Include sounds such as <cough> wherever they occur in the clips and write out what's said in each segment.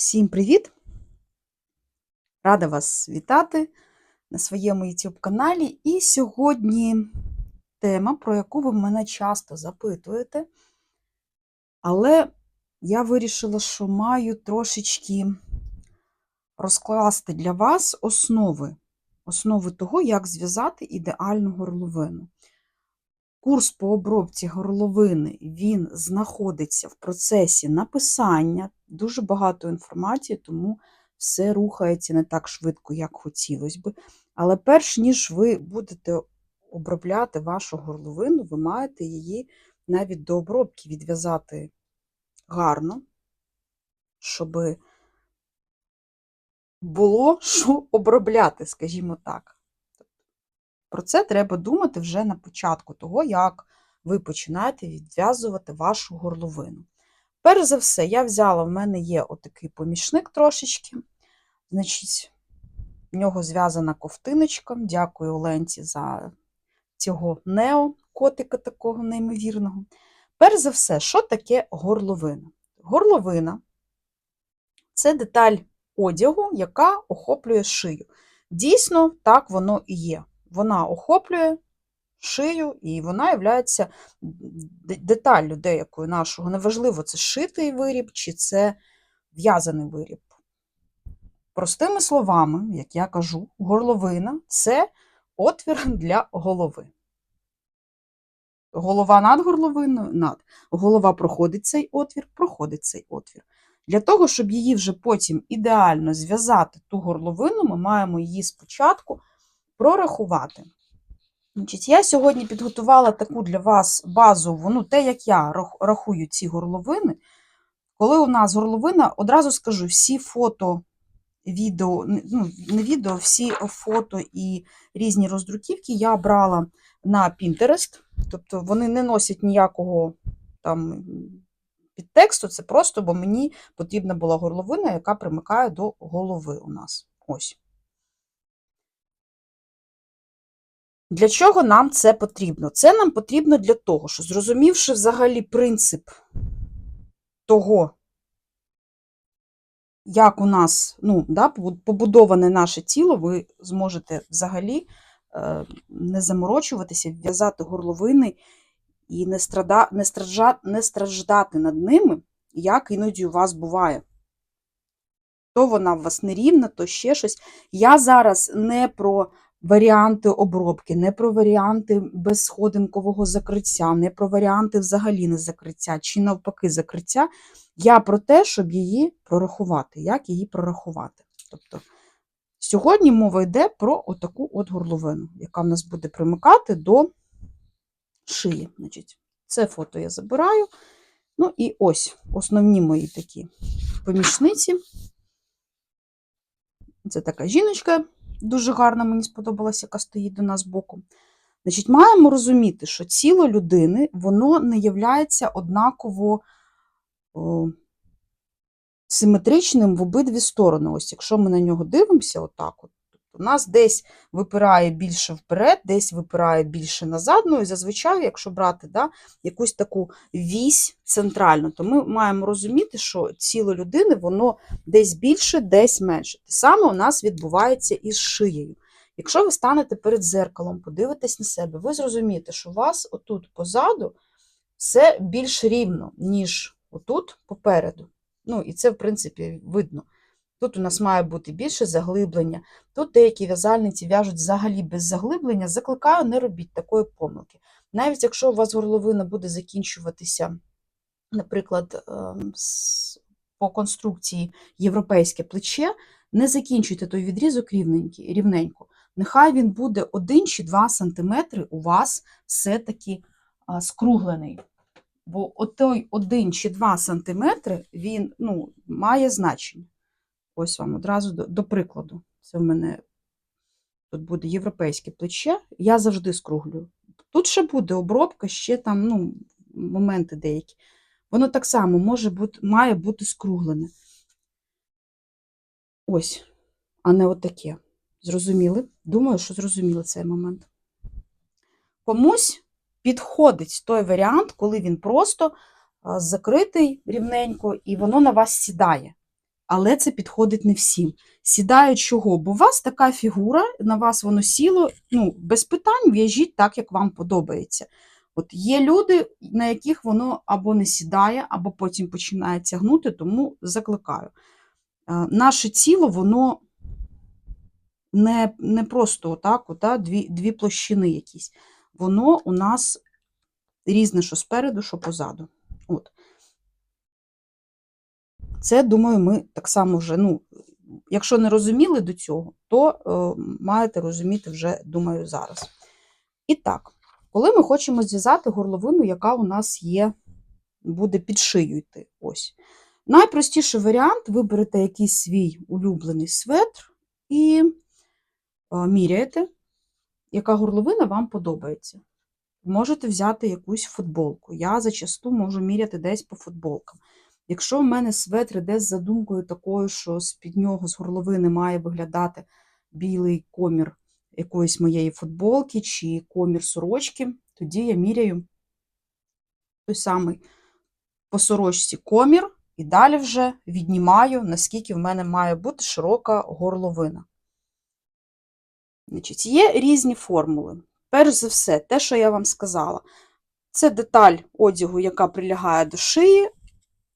Всім привіт! Рада вас вітати на своєму YouTube каналі. І сьогодні тема, про яку ви мене часто запитуєте, але я вирішила, що маю трошечки розкласти для вас основи, основи того, як зв'язати ідеальну горловину. Курс по обробці горловини він знаходиться в процесі написання, дуже багато інформації, тому все рухається не так швидко, як хотілося би. Але перш ніж ви будете обробляти вашу горловину, ви маєте її навіть до обробки відв'язати гарно, щоб було що обробляти, скажімо так. Про це треба думати вже на початку того, як ви починаєте відв'язувати вашу горловину. Перш за все, я взяла, в мене є отакий помічник трошечки. Значить, в нього зв'язана ковтиночка. Дякую Оленці за цього нео, котика такого неймовірного. Перш за все, що таке горловина? Горловина це деталь одягу, яка охоплює шию. Дійсно, так воно і є вона охоплює шию, і вона є деталлю деякою нашого. Неважливо, це шитий виріб, чи це в'язаний виріб. Простими словами, як я кажу, горловина це отвір для голови. Голова над горловиною над. Голова проходить цей отвір, проходить цей отвір. Для того, щоб її вже потім ідеально зв'язати ту горловину, ми маємо її спочатку прорахувати. Значить, Я сьогодні підготувала таку для вас базову, ну, те, як я рахую ці горловини. Коли у нас горловина, одразу скажу, всі фото, відео, ну, не відео, всі фото і різні роздруківки я брала на Pinterest. Тобто вони не носять ніякого там підтексту, це просто, бо мені потрібна була горловина, яка примикає до голови у нас. Ось. Для чого нам це потрібно? Це нам потрібно для того, що, зрозумівши взагалі принцип того, як у нас ну, да, побудоване наше тіло, ви зможете взагалі е, не заморочуватися, в'язати горловини і не, страда, не, стражда, не страждати над ними, як іноді у вас буває. То вона у вас нерівна, то ще щось. Я зараз не про варіанти обробки, не про варіанти безсходинкового закриття, не про варіанти взагалі не закриття, чи навпаки закриття. Я про те, щоб її прорахувати, як її прорахувати. Тобто, сьогодні мова йде про отаку от горловину, яка в нас буде примикати до шиї. Значить, Це фото я забираю. Ну і ось основні мої такі помічниці. Це така жіночка дуже гарна, мені сподобалася, яка стоїть до нас боку. Значить, Маємо розуміти, що тіло людини воно не є однаково о, симетричним в обидві сторони. Ось Якщо ми на нього дивимося, отак от, у нас десь випирає більше вперед, десь випирає більше назад. Ну і зазвичай, якщо брати да, якусь таку вісь центральну, то ми маємо розуміти, що тіло людини воно десь більше, десь менше. Те саме у нас відбувається із шиєю. Якщо ви станете перед зеркалом, подивитесь на себе, ви зрозумієте, що у вас отут позаду все більш рівно, ніж отут попереду. Ну, і це, в принципі, видно. Тут у нас має бути більше заглиблення. Тут деякі в'язальниці в'яжуть взагалі без заглиблення. Закликаю, не робіть такої помилки. Навіть якщо у вас горловина буде закінчуватися, наприклад, ем, по конструкції європейське плече, не закінчуйте той відрізок рівненько. Нехай він буде 1 чи 2 см у вас все-таки скруглений. Бо той 1 чи 2 см він ну, має значення. Ось вам одразу до, до прикладу. Це в мене тут буде європейське плече, я завжди скруглюю. Тут ще буде обробка, ще там ну, моменти деякі. Воно так само може бути, має бути скруглене. Ось, а не отаке. Зрозуміли? Думаю, що зрозуміли цей момент. Комусь підходить той варіант, коли він просто закритий рівненько, і воно на вас сідає. Але це підходить не всім. Сідає чого? Бо у вас така фігура, на вас воно сіло, ну, без питань в'яжіть так, як вам подобається. От є люди, на яких воно або не сідає, або потім починає тягнути, тому закликаю. Е, Наше тіло, воно не, не просто отак, ота, дві, дві площини якісь. Воно у нас різне, що спереду, що позаду. От. Це, думаю, ми так само вже, ну, якщо не розуміли до цього, то е, маєте розуміти вже, думаю, зараз. І так, коли ми хочемо зв'язати горловину, яка у нас є, буде під шию йти. Ось. Найпростіший варіант виберете якийсь свій улюблений светр і е, міряєте, яка горловина вам подобається. Можете взяти якусь футболку. Я зачасту можу міряти десь по футболкам. Якщо в мене светр іде з задумкою такою, що з-під нього з горловини має виглядати білий комір якоїсь моєї футболки чи комір сорочки, тоді я міряю той самий по сорочці комір і далі вже віднімаю, наскільки в мене має бути широка горловина. Значить, Є різні формули. Перш за все, те, що я вам сказала, це деталь одягу, яка прилягає до шиї,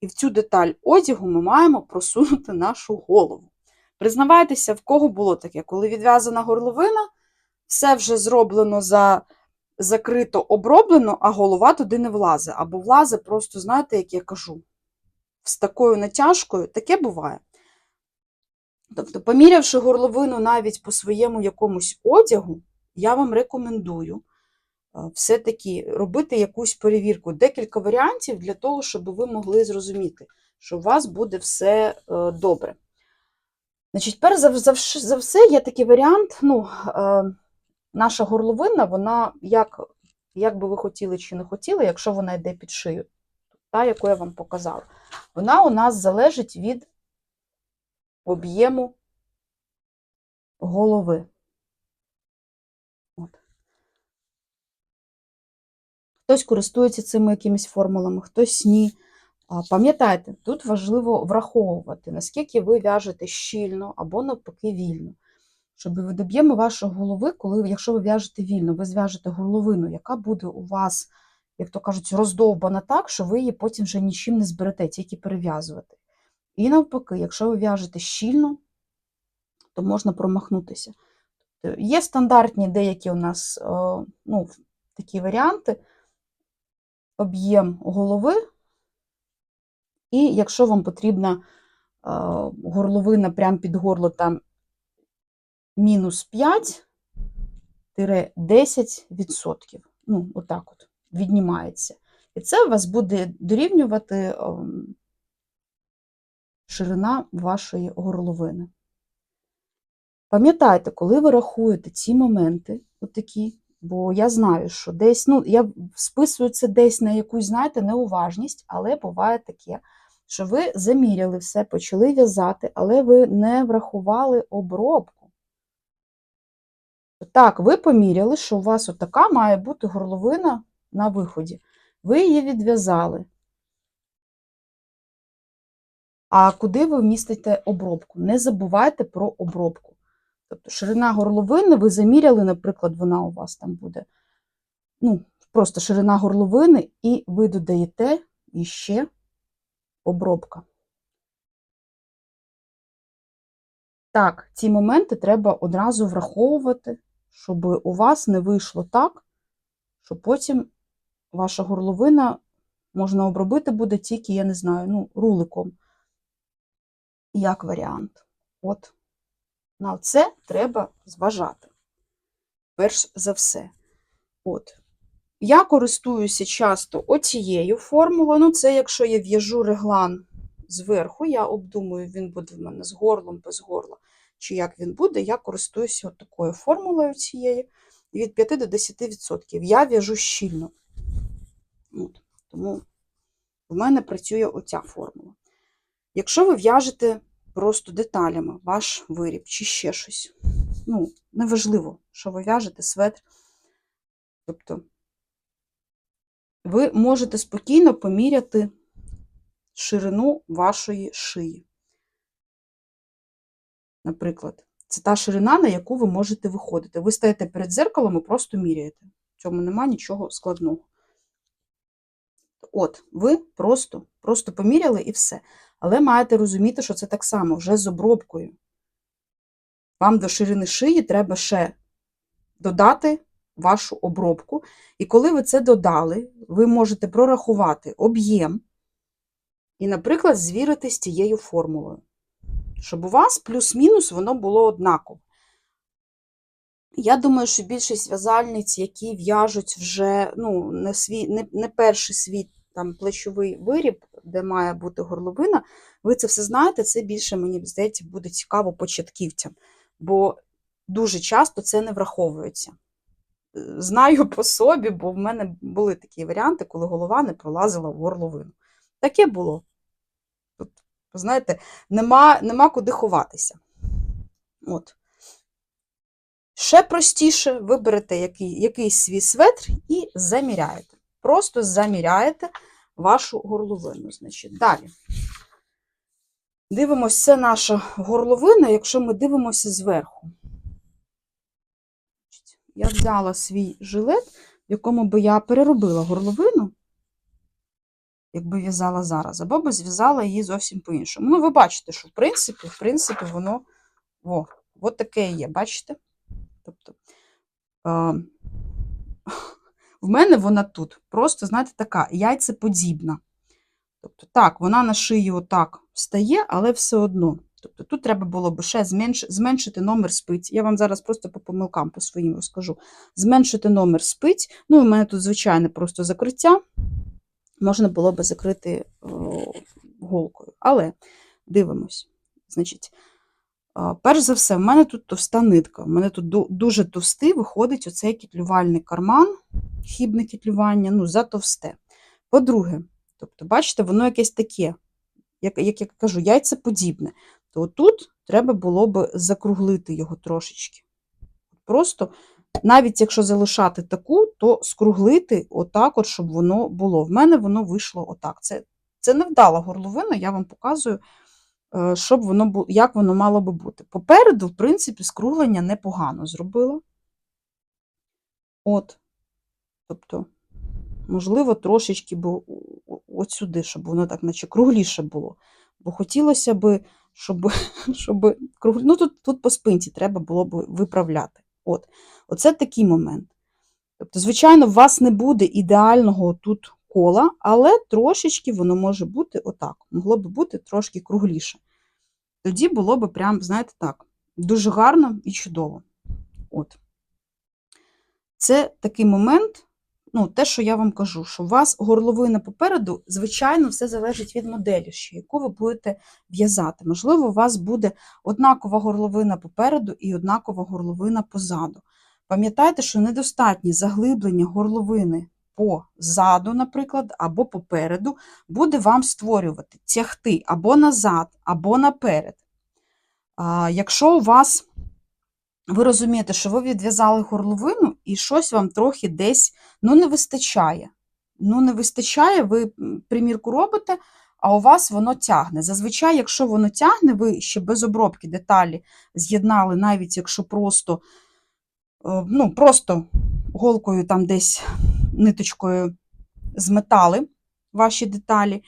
і в цю деталь одягу ми маємо просунути нашу голову. Признавайтеся, в кого було таке, коли відв'язана горловина, все вже зроблено за закрито, оброблено, а голова туди не влазить. Або влазить просто, знаєте, як я кажу, з такою натяжкою, таке буває. Тобто, помірявши горловину навіть по своєму якомусь одягу, я вам рекомендую все-таки робити якусь перевірку, декілька варіантів для того, щоб ви могли зрозуміти, що у вас буде все е, добре. Значить, перш за, все, є такий варіант. ну, е, Наша горловина, вона, як, як би ви хотіли чи не хотіли, якщо вона йде під шию, та, яку я вам показала, вона у нас залежить від об'єму голови. Хтось користується цими якимись формулами, хтось ні. Пам'ятайте, тут важливо враховувати, наскільки ви в'яжете щільно або навпаки вільно. Щоб від об'єму вашої голови, коли, якщо ви в'яжете вільно, ви зв'яжете горловину, яка буде у вас, як то кажуть, роздовбана так, що ви її потім вже нічим не зберете, тільки перев'язувати. І навпаки, якщо ви в'яжете щільно, то можна промахнутися. Є стандартні деякі у нас ну, такі варіанти, об'єм голови, і якщо вам потрібна горловина прямо під горло там мінус 5-10%. Ну, отак от віднімається. І це у вас буде дорівнювати ширина вашої горловини. Пам'ятайте, коли ви рахуєте ці моменти, отакі, бо я знаю, що десь, ну, я списую це десь на якусь, знаєте, неуважність, але буває таке, що ви заміряли все, почали в'язати, але ви не врахували обробку. Так, ви поміряли, що у вас отака має бути горловина на виході. Ви її відв'язали. А куди ви вмістите обробку? Не забувайте про обробку. Тобто ширина горловини, ви заміряли, наприклад, вона у вас там буде, ну, просто ширина горловини, і ви додаєте іще обробка. Так, ці моменти треба одразу враховувати, щоб у вас не вийшло так, що потім ваша горловина можна обробити буде тільки, я не знаю, ну, руликом, як варіант. От. На це треба зважати. Перш за все. От. Я користуюся часто оцією формулою. Ну, це якщо я в'яжу реглан зверху, я обдумую, він буде в мене з горлом, без горла, чи як він буде, я користуюся от такою формулою цією. Від 5 до 10%. Я в'яжу щільно. От. Тому в мене працює оця формула. Якщо ви в'яжете просто деталями ваш виріб чи ще щось. Ну, неважливо, що ви в'яжете светр. Тобто, ви можете спокійно поміряти ширину вашої шиї. наприклад. Це та ширина, на яку ви можете виходити. Ви стаєте перед дзеркалом і просто міряєте. В цьому нема нічого складного. От, ви просто, просто поміряли і все. Але маєте розуміти, що це так само вже з обробкою. Вам до ширини шиї треба ще додати вашу обробку. І коли ви це додали, ви можете прорахувати об'єм і, наприклад, звірити з тією формулою, щоб у вас плюс-мінус воно було однаково. Я думаю, що більшість в'язальниць, які в'яжуть вже ну, не, свій, не, не перший свій там, плечовий виріб, де має бути горловина, ви це все знаєте, це більше, мені здається, буде цікаво початківцям, бо дуже часто це не враховується. Е, Знаю по собі, бо в мене були такі варіанти, коли голова не пролазила в горловину. Таке було. Тут, знаєте, нема, нема куди ховатися. От. Ще простіше виберете який, якийсь свій светр і заміряєте. Просто заміряєте вашу горловину. Значить, Далі. Дивимося, це наша горловина, якщо ми дивимося зверху. Я взяла свій жилет, в якому би я переробила горловину, якби в'язала зараз, або би зв'язала її зовсім по-іншому. Ну, ви бачите, що в принципі, в принципі, воно о, от таке і є, бачите? Тобто, е, в мене вона тут просто, знаєте, така яйцеподібна. Тобто, так, вона на шиї отак встає, але все одно. Тобто, тут треба було б ще зменш... зменшити номер спиць. Я вам зараз просто по помилкам по своїм розкажу. Зменшити номер спиць. Ну, у мене тут звичайне просто закриття. Можна було б закрити о, голкою. Але дивимось. Значить, перш за все, в мене тут товста нитка. У мене тут дуже товстий виходить оцей кітлювальний карман, хібне кітлювання, ну, затовсте. По-друге, тобто, бачите, воно якесь таке, як, як я кажу, яйцеподібне. То тут треба було б закруглити його трошечки. Просто, навіть якщо залишати таку, то скруглити отак, от, щоб воно було. В мене воно вийшло отак. Це, це невдала горловина, я вам показую, щоб воно було, як воно мало би бути. Попереду, в принципі, скруглення непогано зробила. От. Тобто, можливо, трошечки б от сюди, щоб воно так, наче кругліше було. Бо хотілося б, щоб, <laughs> щоб. Ну, тут, тут по спинці треба було б виправляти. От. Оце такий момент. Тобто, звичайно, у вас не буде ідеального тут кола, але трошечки воно може бути отак. Могло б бути трошки кругліше. Тоді було б прям, знаєте, так, дуже гарно і чудово. От. Це такий момент, ну, те, що я вам кажу, що у вас горловина попереду, звичайно, все залежить від моделі, ще, яку ви будете в'язати. Можливо, у вас буде однакова горловина попереду і однакова горловина позаду. Пам'ятайте, що недостатнє заглиблення горловини позаду, наприклад, або попереду, буде вам створювати тягти або назад, або наперед. Якщо у вас ви розумієте, що ви відв'язали горловину і щось вам трохи десь ну, не вистачає. Ну, не вистачає, ви примірку робите, а у вас воно тягне. Зазвичай, якщо воно тягне, ви ще без обробки деталі з'єднали, навіть якщо просто, е, ну, просто голкою там десь ниточкою зметали ваші деталі,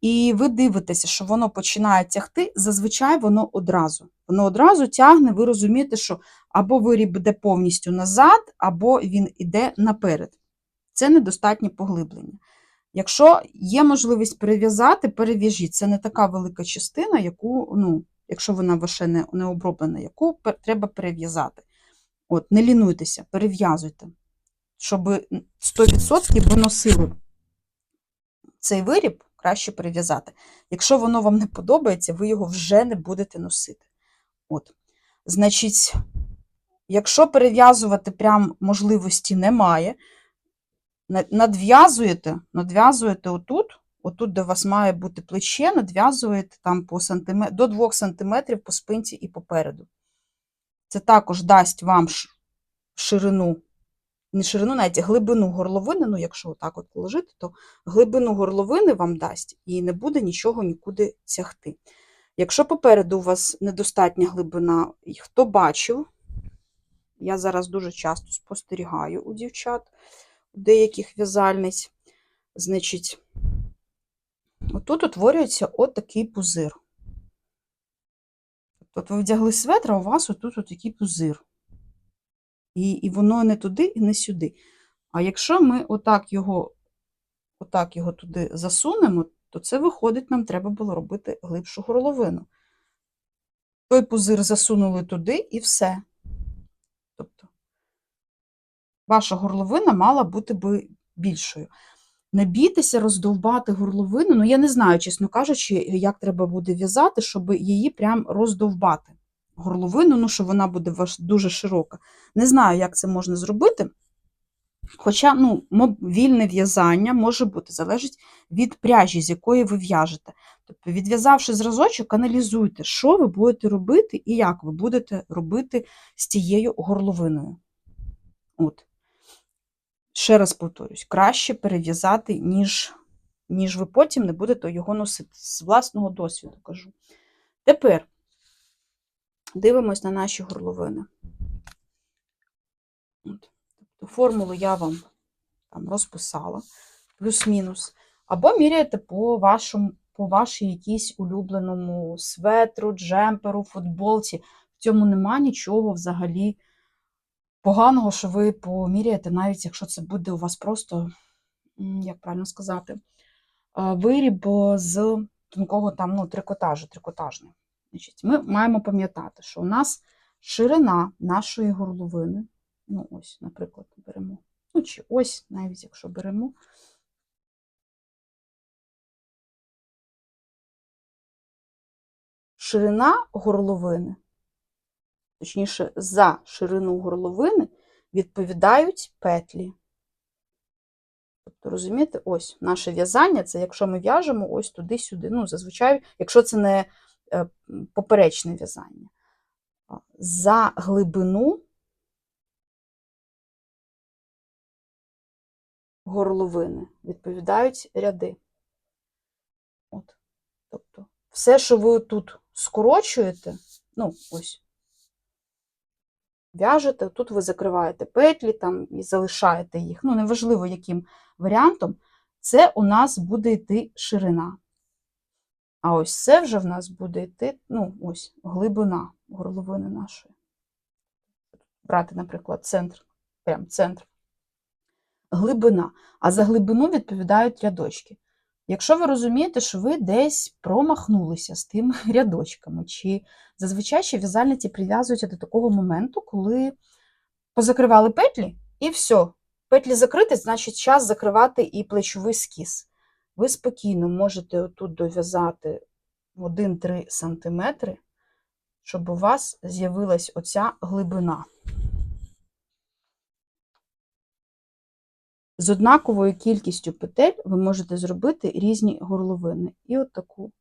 і ви дивитеся, що воно починає тягти, зазвичай воно одразу. Воно одразу тягне, ви розумієте, що або виріб йде повністю назад, або він йде наперед. Це недостатнє поглиблення. Якщо є можливість перев'язати, перев'яжіть. Це не така велика частина, яку, ну, якщо вона ваша не, не оброблена, яку треба перев'язати. От, не лінуйтеся, перев'язуйте, щоб 100% ви носили цей виріб, краще перев'язати. Якщо воно вам не подобається, ви його вже не будете носити. От. Значить, якщо перев'язувати прям можливості немає, надв'язуєте, надв'язуєте отут, отут, де у вас має бути плече, надв'язуєте там по сантиме... до 2 см по спинці і попереду. Це також дасть вам ширину, не ширину, навіть глибину горловини, ну, якщо отак от положити, то глибину горловини вам дасть і не буде нічого нікуди тягти. Якщо попереду у вас недостатня глибина, і хто бачив, я зараз дуже часто спостерігаю у дівчат, у деяких в'язальниць, значить, отут утворюється отакий пузир. От ви вдягли светр, а у вас отут отакий пузир. І, і воно не туди, і не сюди. А якщо ми отак його, отак його туди засунемо, то це виходить, нам треба було робити глибшу горловину. Той пузир засунули туди і все. Тобто, ваша горловина мала бути би більшою. Не бійтеся роздовбати горловину. Ну, я не знаю, чесно кажучи, як треба буде в'язати, щоб її прям роздовбати. Горловину, ну, що вона буде дуже широка. Не знаю, як це можна зробити. Хоча ну, вільне в'язання може бути, залежить від пряжі, з якої ви в'яжете. Тобто, відв'язавши зразочок, аналізуйте, що ви будете робити і як ви будете робити з тією горловиною. От. Ще раз повторюсь, краще перев'язати, ніж, ніж ви потім не будете його носити. З власного досвіду кажу. Тепер дивимось на наші горловини. От. Тобто формулу я вам там розписала, плюс-мінус. Або міряєте по вашому, по вашій якійсь улюбленому светру, джемперу, футболці. В цьому нема нічого взагалі поганого, що ви поміряєте, навіть якщо це буде у вас просто, як правильно сказати, виріб з тонкого там, ну, трикотажу, трикотажний. Значить, Ми маємо пам'ятати, що у нас ширина нашої горловини. Ну, ось, наприклад, беремо. Ну, чи ось, навіть якщо беремо. Ширина горловини, точніше, за ширину горловини відповідають петлі. Тобто, розумієте, ось наше в'язання це якщо ми в'яжемо ось туди-сюди. Ну, зазвичай, якщо це не поперечне в'язання. За глибину горловини відповідають ряди. От. Тобто, все, що ви тут скорочуєте, ну, ось, в'яжете, тут ви закриваєте петлі там і залишаєте їх. Ну, неважливо, яким варіантом, це у нас буде йти ширина. А ось це вже в нас буде йти, ну, ось, глибина горловини нашої. Брати, наприклад, центр, прям центр глибина, а за глибину відповідають рядочки. Якщо ви розумієте, що ви десь промахнулися з тими <laughs> рядочками, чи зазвичай ще в'язальниці прив'язуються до такого моменту, коли позакривали петлі, і все. Петлі закриті, значить, час закривати і плечовий скіс. Ви спокійно можете отут дов'язати 1-3 см, щоб у вас з'явилась оця глибина. З однаковою кількістю петель ви можете зробити різні горловини. І от таку,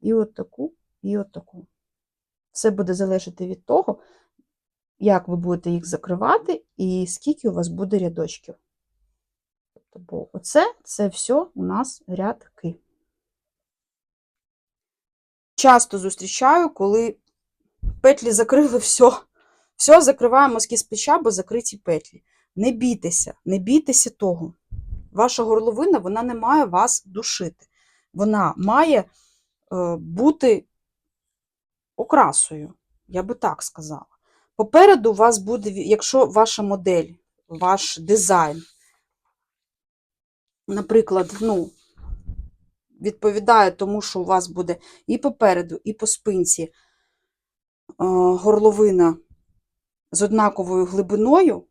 і от таку, і от таку. Все буде залежати від того, як ви будете їх закривати, і скільки у вас буде рядочків. Тобто, оце це все у нас рядки. Часто зустрічаю, коли петлі закрили <laughs> все. Все, закриваємо з плеча, бо закриті петлі. Не бійтеся, не бійтеся того. Ваша горловина вона не має вас душити. Вона має е, бути окрасою, я би так сказала. Попереду у вас буде, якщо ваша модель, ваш дизайн, наприклад, ну, відповідає тому, що у вас буде і попереду, і по спинці е, горловина з однаковою глибиною,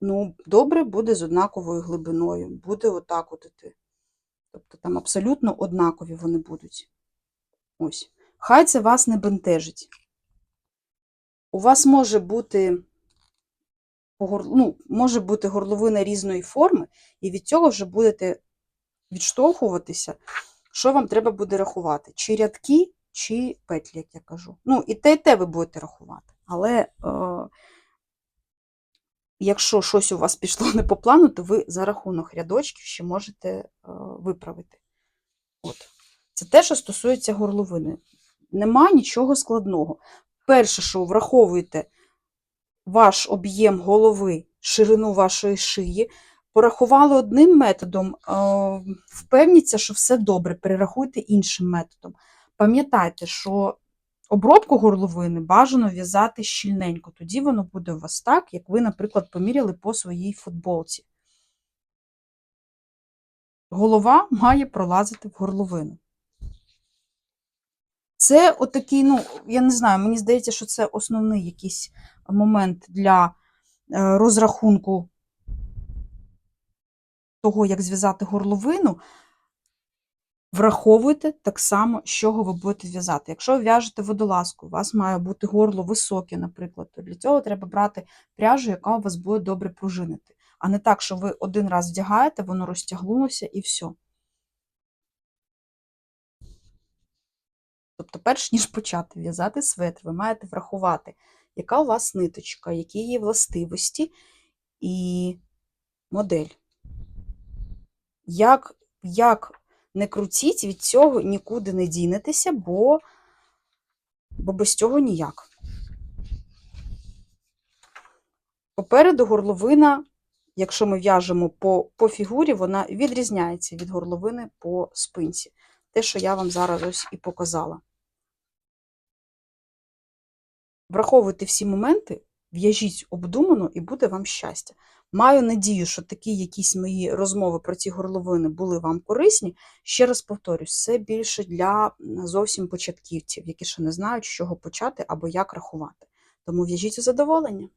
ну, добре буде з однаковою глибиною. Буде отак от іти. Тобто там абсолютно однакові вони будуть. Ось. Хай це вас не бентежить. У вас може бути ну, може бути горловина різної форми, і від цього вже будете відштовхуватися, що вам треба буде рахувати: чи рядки, чи петлі, як я кажу. Ну, і те, і те ви будете рахувати. Але е, Якщо щось у вас пішло не по плану, то ви за рахунок рядочків ще можете е, виправити. От. Це те, що стосується горловини. нема нічого складного. Перше, що враховуєте ваш об'єм голови, ширину вашої шиї, порахували одним методом, е, впевніться, що все добре, перерахуйте іншим методом. Пам'ятайте, що обробку горловини бажано в'язати щільненько, тоді воно буде у вас так, як ви, наприклад, поміряли по своїй футболці. Голова має пролазити в горловину. Це отакий, ну, я не знаю, мені здається, що це основний якийсь момент для е, розрахунку того, як зв'язати горловину. Враховуйте так само, з чого ви будете в'язати. Якщо ви в'яжете водолазку, у вас має бути горло високе, наприклад, то для цього треба брати пряжу, яка у вас буде добре пружинити. А не так, що ви один раз вдягаєте, воно розтягнулося і все. Тобто, перш ніж почати в'язати светр, ви маєте врахувати, яка у вас ниточка, які її властивості і модель. Як, як не крутіть, від цього нікуди не дінетеся, бо, бо без цього ніяк. Попереду горловина, якщо ми в'яжемо по, по фігурі, вона відрізняється від горловини по спинці. Те, що я вам зараз ось і показала. Враховуйте всі моменти, в'яжіть обдумано і буде вам щастя. Маю надію, що такі якісь мої розмови про ці горловини були вам корисні. Ще раз повторюсь, це більше для зовсім початківців, які ще не знають, з чого почати або як рахувати. Тому в'яжіть у задоволення.